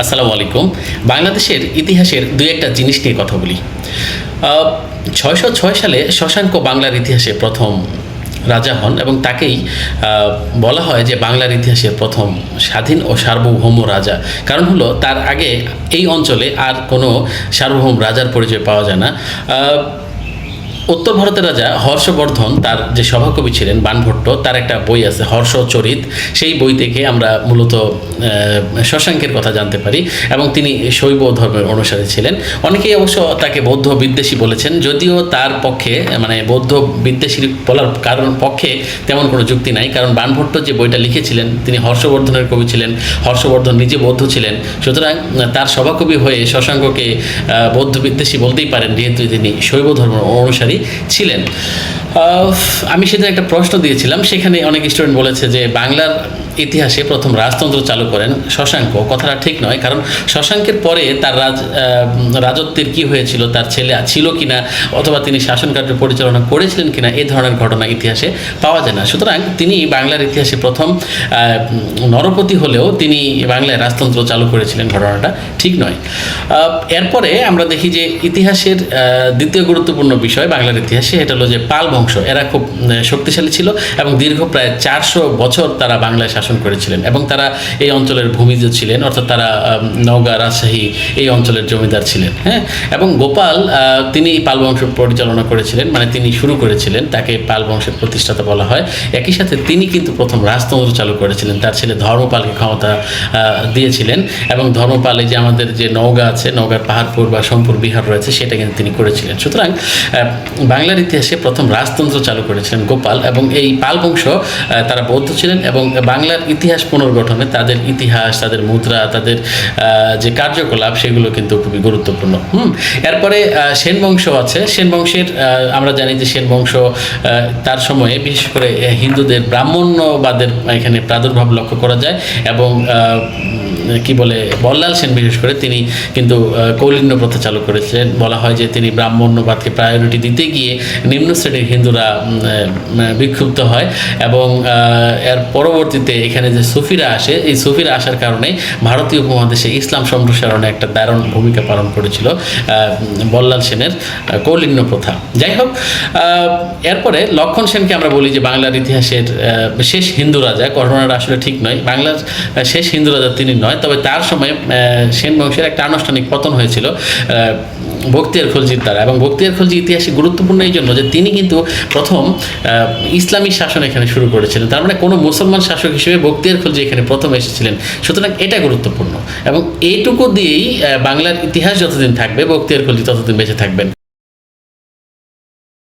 আসসালামু আলাইকুম। বাংলাদেশের ইতিহাসের দুই একটা জিনিস নিয়ে কথা বলি। ছয়শো ছয় সালে শশাঙ্ক বাংলার ইতিহাসে প্রথম রাজা হন এবং তাকেই বলা হয় যে বাংলার ইতিহাসের প্রথম স্বাধীন ও সার্বভৌম রাজা। কারণ হলো তার আগে এই অঞ্চলে আর কোনো সার্বভৌম রাজার পরিচয় পাওয়া যায় না। উত্তর ভারতের রাজা হর্ষবর্ধন তার যে সভাকবি ছিলেন, বানভট্ট, তার একটা বই আছে, হর্ষচরিত। সেই বই থেকে আমরা মূলত শশাঙ্কের কথা জানতে পারি এবং তিনি শৈব ধর্মের অনুসারী ছিলেন। অনেকেই অবশ্য তাকে বৌদ্ধ বিদ্বেষী বলেছেন, যদিও তার পক্ষে মানে বৌদ্ধ বিদ্বেষী বলার কারণ পক্ষে তেমন কোনো যুক্তি নাই, কারণ বানভট্ট যে বইটা লিখেছিলেন, তিনি হর্ষবর্ধনের কবি ছিলেন, হর্ষবর্ধন নিজে বৌদ্ধ ছিলেন। সুতরাং তার সভাকবি হয়ে শশাঙ্ককে বৌদ্ধ বিদ্বেষী বলতেই পারেন, যেহেতু তিনি শৈব ধর্ম অনুসারী। ছিলেন। আহ, আমি সেদিন একটা প্রশ্ন দিয়েছিলাম সেখানে অনেক স্টুডেন্ট বলেছে যে বাংলার ইতিহাসে প্রথম রাজতন্ত্র চালু করেন শশাঙ্ক। কথাটা ঠিক নয়, কারণ শশাঙ্কের পরে তার রাজ রাজত্বের কি হয়েছিল, তার ছেলে ছিল কিনা, অথবা তিনি শাসন কার্য পরিচালনা করেছিলেন কিনা এই ধরনের ঘটনা ইতিহাসে পাওয়া যায় না। সুতরাং তিনি বাংলার ইতিহাসে প্রথম নরপতি হলেও তিনি বাংলায় রাজতন্ত্র চালু করেছিলেন, ঘটনাটা ঠিক নয়। এরপরে আমরা দেখি যে ইতিহাসের দ্বিতীয় গুরুত্বপূর্ণ বিষয় বাংলার ইতিহাসে এটা হলো যে পাল বংশ। এরা খুব শক্তিশালী ছিল এবং দীর্ঘ প্রায় চারশো বছর তারা বাংলায় শাসন করেছিলেন এবং তারা এই অঞ্চলের ভূমিজ ছিলেন, অর্থাৎ তারা নওগাঁ, রাজশাহী এই অঞ্চলের জমিদার ছিলেন হ্যাঁ? এবং গোপাল তিনি পাল বংশ পরিচালনা করেছিলেন মানে তিনি শুরু করেছিলেন তাকে পাল বংশের প্রতিষ্ঠাতা বলা হয়। একই সাথে তিনি কিন্তু প্রথম রাজতন্ত্র চালু করেছিলেন, তার ছেলে ধর্মপালকে ক্ষমতা দিয়েছিলেন এবং ধর্মপালে যে আমাদের যে নওগাঁ আছে, নওগাঁর পাহাড়পুর বা সোমপুর বিহার রয়েছে, সেটা কিন্তু তিনি করেছিলেন। সুতরাং বাংলার ইতিহাসে প্রথম রাজতন্ত্র চালু করেছিলেন গোপাল এবং এই পাল বংশ তারা বৌদ্ধ ছিলেন এবং বাংলার ইতিহাস পুনর্গঠনে, তাদের ইতিহাস, তাদের মুদ্রা, তাদের যে কার্যকলাপ, সেগুলো কিন্তু খুবই গুরুত্বপূর্ণ। হুম, এরপরে সেন বংশ আছে। সেন বংশের আমরা জানি যে সেন বংশ তার সময়ে বিশেষ করে হিন্দুদের ব্রাহ্মণ্যবাদের এখানে প্রাদুর্ভাব লক্ষ্য করা যায় এবং কি বলে, বল্লাল সেন বিশেষ করে, তিনি কিন্তু কৌলিন্য প্রথা চালু করেছিলেন। বলা হয় যে তিনি ব্রাহ্মণ্যবাদকে প্রায়োরিটি দিতে গিয়ে নিম্ন শ্রেণির হিন্দুরা বিক্ষুব্ধ হয় এবং এর পরবর্তীতে এখানে যে সুফিরা আসে, এই সুফিরা আসার কারণে ভারতীয় উপমহাদেশে ইসলাম সম্প্রসারণে একটা দারুণ ভূমিকা পালন করেছিল বল্লাল সেনের কৌলিন্য প্রথা। যাই হোক এরপরে লক্ষণ সেনকে আমরা বলি যে বাংলার ইতিহাসের শেষ হিন্দু রাজা। ঘটনাটা আসলে ঠিক নয়। বাংলার শেষ হিন্দু রাজা তিনি নয়। তবে তার সময় সেন বংশের একটা আনুষ্ঠানিক পতন হয়েছিল আহ, বখতিয়ার খলজির দ্বারা। এবং বখতিয়ার খলজি ইতিহাসে গুরুত্বপূর্ণ এই জন্য যে তিনি কিন্তু প্রথম ইসলামী শাসন এখানে শুরু করেছিলেন। তার মানে কোনো মুসলমান শাসক হিসেবে বখতিয়ার খলজি এখানে প্রথম এসেছিলেন। সুতরাং এটা গুরুত্বপূর্ণ। এবং এইটুকু দিয়েই বাংলার ইতিহাস যতদিন থাকবে বখতিয়ার খলজি ততদিন বেঁচে থাকবেন।